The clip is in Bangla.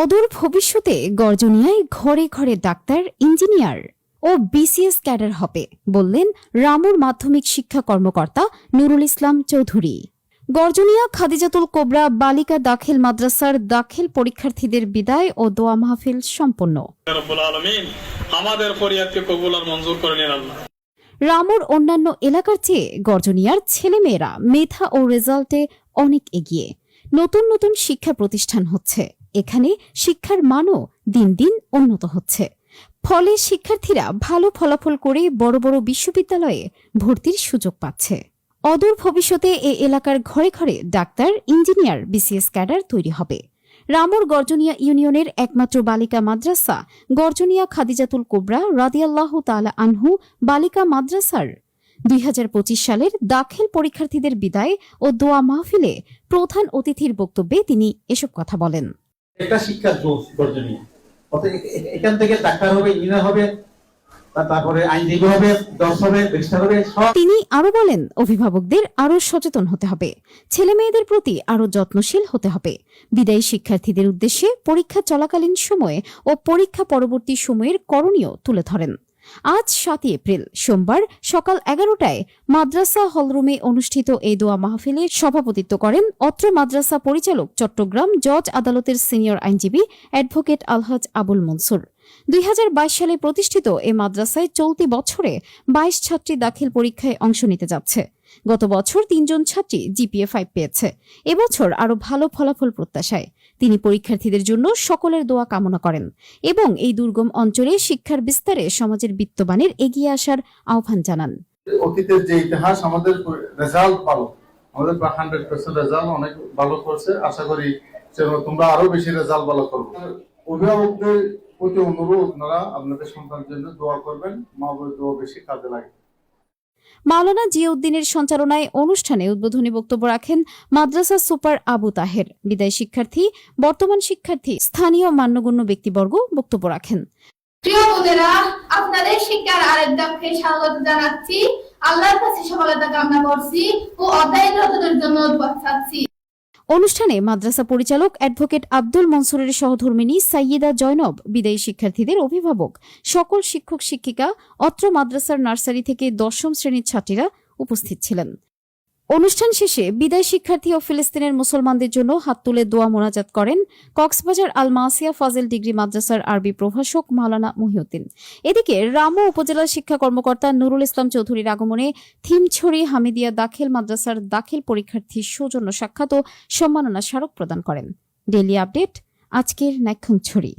অদূর ভবিষ্যতে গর্জনিয়ায় ঘরে ঘরে ডাক্তার ইঞ্জিনিয়ার ও বিসিএস ক্যাডার হবে বললেন রামুর মাধ্যমিক শিক্ষা কর্মকর্তা নুরুল ইসলাম চৌধুরী। গর্জনিয়া খাদিজাতুল কোবরা বালিকা দাখিল মাদ্রাসার দাখিল পরীক্ষার্থীদের বিদায় ও দোয়া মাহফিল সম্পন্ন। আমাদের ফরিয়াদকে কবুল আর মঞ্জুর করে নিন আল্লাহ। রামুর অন্যান্য এলাকার চেয়ে গর্জনিয়ার ছেলেমেয়েরা মেধা ও রেজাল্টে অনেক এগিয়ে। নতুন নতুন শিক্ষা প্রতিষ্ঠান হচ্ছে। এখানে শিক্ষার মানও দিন দিন উন্নত হচ্ছে। ফলে শিক্ষার্থীরা ভালো ফলাফল করে বড় বড় বিশ্ববিদ্যালয়ে ভর্তির সুযোগ পাচ্ছে। অদূর ভবিষ্যতে এ এলাকার ঘরে ঘরে ডাক্তার, ইঞ্জিনিয়ার, বিসিএস ক্যাডার তৈরি হবে। রামুর গর্জনিয়া ইউনিয়নের একমাত্র বালিকা মাদ্রাসা গর্জনিয়া খাদিজাতুল কোবরা রাদিয়াল্লাহ তালা আনহু বালিকা মাদ্রাসার দুই হাজার পঁচিশ সালের দাখিল পরীক্ষার্থীদের বিদায় ও দোয়া মাহফিলে প্রধান অতিথির বক্তব্যে তিনি এসব কথা বলেন। একটা এ- এখান থেকে ডাক্তার হবে ইঞ্জিনিয়ার হবে তারপরে আইনজীবী হবে দর্শ হবে হবে তিনি আরও বলেন অভিভাবকদের আরও সচেতন হতে হবে ছেলে মেয়েদের প্রতি আরও যত্নশীল হতে হবে। বিদায়ী শিক্ষার্থীদের উদ্দেশ্যে পরীক্ষা চলাকালীন সময়ে ও পরীক্ষা পরবর্তী সময়ের করণীয় তুলে ধরেন। আজ সাতই এপ্রিল, সোমবার সকাল এগারোটায় মাদ্রাসা হলরুমে অনুষ্ঠিত এই দোয়া মাহফিলে সভাপতিত্ব করেন অত্র মাদ্রাসা পরিচালক চট্টগ্রাম জজ আদালতের সিনিয়র আইনজীবী অ্যাডভোকেট আলহাজ আবুল মনসুর। দুই হাজার বাইশ সালে প্রতিষ্ঠিত এ মাদ্রাসায় চলতি বছরে বাইশ ছাত্রী দাখিল পরীক্ষায় অংশ নিতে যাচ্ছে। গত বছর তিনজন ছাত্রী জিপিএ ফাইভ পেয়েছে। এবছর আরও ভালো ফলাফল প্রত্যাশায়। তিনি পরীক্ষার্থীদের জন্য সকলের দোয়া কামনা করেন এবং এই দুর্গম অঞ্চলে শিক্ষার বিস্তারে সমাজের বিত্তবানের এগিয়ে আসার আহ্বান জানান। অতীতের যে ইতিহাস আমাদের রেজাল্ট ভালো। আমাদের হান্ড্রেড পার্সেন্ট রেজাল্ট অনেক ভালো করছে। আশা করি তোমরা আরও বেশি রেজাল্ট ভালো করবে অভিভাবকদের প্রতি অনুরোধ আপনারা আপনাদের সন্তানের জন্য দোয়া করবেন। মা বাবার দোয়া বেশি কাজে লাগে। মাওলানা জিয়াউদ্দিনের সঞ্চালনায় অনুষ্ঠানে উদ্বোধনী বক্তব্য রাখেন মাদ্রাসা সুপার আবু তাহের। বিদায় শিক্ষার্থী, বর্তমান শিক্ষার্থী, স্থানীয় মান্যগণ্য ব্যক্তিবর্গ বক্তব্য রাখেন। আপনাদের শিক্ষার আরেক দক্ষে স্বাগত জানাচ্ছি। আল্লাহর কাছে সফলতা কামনা করছি ও অধ্যায়নতাদের জন্য চাচ্ছি। অনুষ্ঠানে মাদ্রাসা পরিচালক অ্যাডভোকেট আব্দুল মনসুরের সহধর্মিনী সাইয়েদা জয়নব, বিদায়ী শিক্ষার্থীদের অভিভাবক, সকল শিক্ষক শিক্ষিকা অত্র মাদ্রাসার নার্সারি থেকে দশম শ্রেণির ছাত্রীরা উপস্থিত ছিলেন। অনুষ্ঠান শেষে বিদায় শিক্ষার্থী ও ফিলিস্তিনের মুসলমানদের জন্য হাত তুলে দোয়া মোনাজাত করেন কক্সবাজার আল মাসিয়া ফাজেল ডিগ্রি মাদ্রাসার আরবি প্রভাষক মাওলানা মহিউদ্দিন। এদিকে রামু উপজেলা শিক্ষা কর্মকর্তা নুরুল ইসলাম চৌধুরীর আগমনে থিমছড়ি হামিদিয়া দাখিল মাদ্রাসার দাখিল পরীক্ষার্থী সৌজন্য সাক্ষাৎ ও সম্মাননা স্মারক প্রদান করেন। ডেইলি আপডেট, আজকের নাক্ষংছড়ি